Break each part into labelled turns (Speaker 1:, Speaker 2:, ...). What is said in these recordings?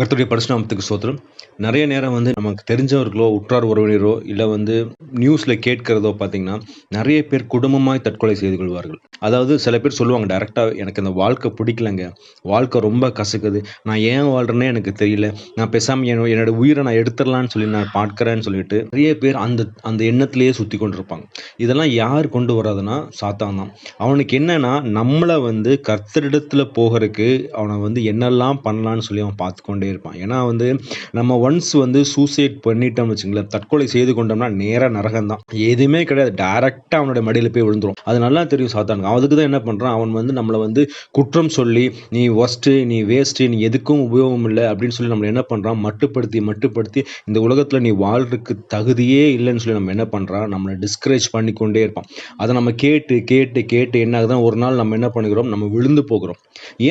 Speaker 1: கருத்துடைய பரிசுநாமத்துக்கு சோத்திரம் நிறைய நேரம் வந்து நமக்கு தெரிஞ்சவர்களோ உற்றார் உறவினரோ இல்லை வந்து நியூஸில் கேட்கிறதோ பார்த்தீங்கன்னா நிறைய பேர் குடும்பமாய் தற்கொலை செய்து கொள்வார்கள். அதாவது சில பேர் சொல்லுவாங்க டைரெக்டாக எனக்கு அந்த வாழ்க்கை பிடிக்கலங்க. வாழ்க்கை ரொம்ப கசக்குது. நான் ஏன் வாழ்கிறேனே எனக்கு தெரியல. நான் பேசாமல் என் என்னோட உயிரை நான் எடுத்துடலான்னு சொல்லி நான் பார்க்குறேன்னு சொல்லிட்டு நிறைய பேர் அந்த அந்த எண்ணத்திலேயே சுற்றி கொண்டிருப்பாங்க. இதெல்லாம் யார் கொண்டு வராதுன்னா சாத்தான் தான். அவனுக்கு என்னென்னா நம்மளை வந்து கர்த்தரிடத்தில் போகிறதுக்கு அவனை வந்து என்னெல்லாம் பண்ணலான்னு சொல்லி அவன் பார்த்து பண்ணியிருப்பான் இருப்பான் ஏன்னா வந்து நம்ம ஒன்ஸ் வந்து சூசைட் பண்ணிட்டோம்னு வச்சுங்களேன் தற்கொலை செய்து கொண்டோம்னா நேராக நரகம் தான் எதுவுமே கிடையாது. டைரெக்டாக அவனோட மடியில் போய் விழுந்துரும். அது நல்லா தெரியும் சாத்தானுக்கு. அதுக்கு தான் என்ன பண்ணுறான் அவன் வந்து நம்மளை வந்து குற்றம் சொல்லி நீ ஒஸ்ட்டு நீ வேஸ்ட்டு நீ எதுக்கும் உபயோகம் இல்லை அப்படின்னு சொல்லி நம்மளை என்ன பண்ணுறான் மட்டுப்படுத்தி மட்டுப்படுத்தி இந்த உலகத்தில் நீ வாழ்றதுக்கு தகுதியே இல்லைன்னு சொல்லி நம்ம என்ன பண்ணுறான் நம்மளை டிஸ்கரேஜ் பண்ணி கொண்டே இருப்பான். அதை நம்ம கேட்டு கேட்டு கேட்டு என்ன ஆகுதுன்னா ஒரு நாள் நம்ம என்ன பண்ணுகிறோம் நம்ம விழுந்து போகிறோம்.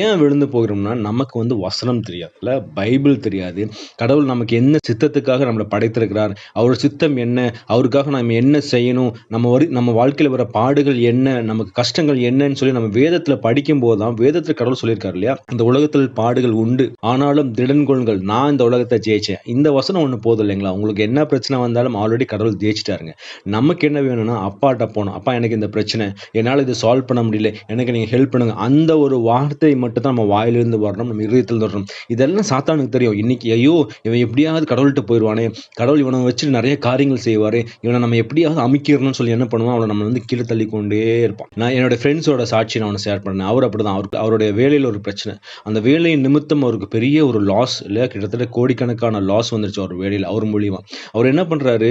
Speaker 1: ஏன் விழுந்து போகிறோம்னா நமக்கு வந்து வசனம் தெரியாதுல்ல? பைபிள் தெரியாது. கடவுள் நமக்கு என்ன சித்தத்துக்காக நம்மளை படைத்திருக்கிறார் அவர் சித்தம் என்ன அவருக்காக நம்ம என்ன செய்யணும் நம்ம வரி நம்ம வாழ்க்கையில் வர பாடுகள் என்ன நமக்கு கஷ்டங்கள் என்னன்னு சொல்லி நம்ம வேதத்தில் படிக்கும் போது தான் வேதத்தில் கடவுள் சொல்லியிருக்காரு இல்லையா? இந்த உலகத்தில் பாடுகள் உண்டு ஆனாலும் திடன் கொள்கள். நான் இந்த உலகத்தை ஜெயிச்சேன். இந்த வசனம் ஒன்று போதும் இல்லைங்களா? உங்களுக்கு என்ன பிரச்சனை வந்தாலும் ஆல்ரெடி கடவுள் ஜெயிச்சிட்டாருங்க. நமக்கு என்ன வேணும்னா அப்பாட்ட போகணும். அப்பா எனக்கு இந்த பிரச்சனை. என்னால் இதை சால்வ் பண்ண முடியல. எனக்கு நீங்கள் ஹெல்ப் பண்ணுங்க. அந்த ஒரு வார்த்தை மட்டும் தான் நம்ம வாயிலிருந்து வரணும். நம்ம இருதயத்தில் வரணும். இதெல்லாம் சாத்த எனக்கு தெரியும். இன்னைக்கு ஐயோ இவன் எப்படியாவது கடவுள்கிட்ட போயிடுவானே. கடவுள் இவனை வச்சுட்டு நிறைய காரியங்கள் செய்வார். இவனை நம்ம எப்படியாவது அமைக்கிறணும்னு சொல்லி என்ன பண்ணுவான்? அவனை நம்ம வந்து கீழே தள்ளி கொண்டே இருப்பான். நான் என்னோட ஃப்ரெண்ட்ஸோட சாட்சி நான் அவனை ஷேர் பண்ணேன் அவர் அப்படி தான் அவருக்கு அவருடைய வேலையில் ஒரு பிரச்சனை. அந்த வேலையின் நிமித்தம் அவருக்கு பெரிய ஒரு லாஸ் இல்லை கிட்டத்தட்ட கோடிக்கணக்கான லாஸ் வந்துருச்சு அவர் வேலையில் அவர் மூலியமாக அவர் என்ன பண்ணுறாரு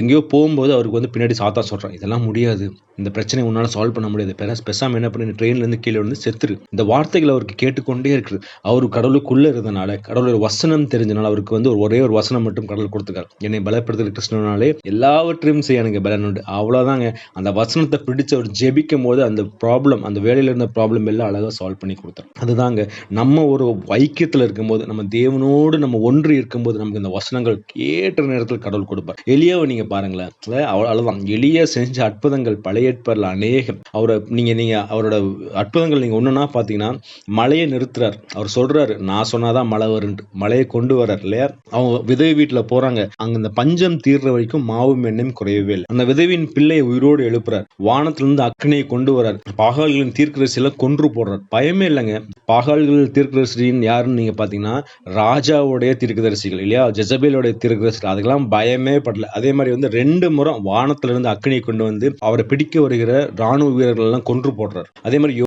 Speaker 1: எங்கேயோ போகும்போது அவருக்கு வந்து பின்னாடி சாத்தா சொல்கிறான் இதெல்லாம் முடியாது. இந்த பிரச்சனை உன்னால் சால்வ் பண்ண முடியாது. பெருசு பெசாமல் என்ன பண்ணி? ட்ரெயின்லேருந்து கீழே வந்து செத்துரு. இந்த வார்த்தைகள் அவருக்கு கேட்டுக்கொண்டே இருக்குது. அவர் கடவுளுக்குள்ளே இருந்தனால கடவுளோட வசனம் தெரிஞ்சனால அவருக்கு வந்து ஒரு ஒரே ஒரு வசனம் மட்டும் கடவுள் கொடுத்துருக்காரு. என்னை பலப்படுத்துகிற கிருஷ்ணனாலே எல்லாவற்றையும் செய்ய எனக்கு பலன் உண்டு. அவ்வளோதாங்க அந்த வசனத்தை பிடிச்ச ஒரு ஜெபிக்கும் போது அந்த ப்ராப்ளம் அந்த வேலையில் இருந்த ப்ராப்ளம் எல்லாம் அழகாக சால்வ் பண்ணி கொடுத்தார். அதுதாங்க. நம்ம ஒரு ஐக்கியத்தில் இருக்கும்போது நம்ம தேவனோடு நம்ம ஒன்று இருக்கும்போது நமக்கு இந்த வசனங்கள் கேட்ட நேரத்தில் கடவுள் கொடுப்பார். எளியாவை நீங்கள் பாருங்களேன். அவ்வளோதான் எளிய செஞ்ச அற்புதங்கள் பழைய ஏற்பாடில் அநேகம். அவரை நீங்கள் நீங்கள் அவரோட அற்புதங்கள் நீங்கள் ஒன்றுனா பார்த்தீங்கன்னா மழையை நிறுத்துறார். அவர் சொல்கிறாரு நான் சொன்னாதான் மழை வருன்ட்டு மழையை கொண்டு வர்றார் இல்லையா? அவங்க விதவை வீட்டில் போறாங்க. அங்க இந்த பஞ்சம் தீர்ற வரைக்கும் மாவும் எண்ணெயும் குறையவே இல்லை. அந்த விதவியின் பிள்ளையை உயிரோடு எழுப்புறார். வானத்திலிருந்து அக்னியை கொண்டு வரார் பாகால்களின் தீர்க்கரசியில கொன்று போடுறார். பயமே இல்லைங்க. பாகால்கள் தீர்க்கரசின்னு யாருன்னு நீங்க பாத்தீங்கன்னா ராஜாவுடைய தீர்க்கதரிசிகள் இல்லையா? ஜெசபேலுடைய தீர்க்கதரிசிகள். அதுக்கெல்லாம் பயமே படல. அதே மாதிரி வந்து ரெண்டு முறை வானத்திலிருந்து அக்னியை கொண்டு வந்து அவரை பிடிக்க வருகிற ராணுவ வீரர்கள் எல்லாம் கொன்று போடுறார். அதே மாதிரி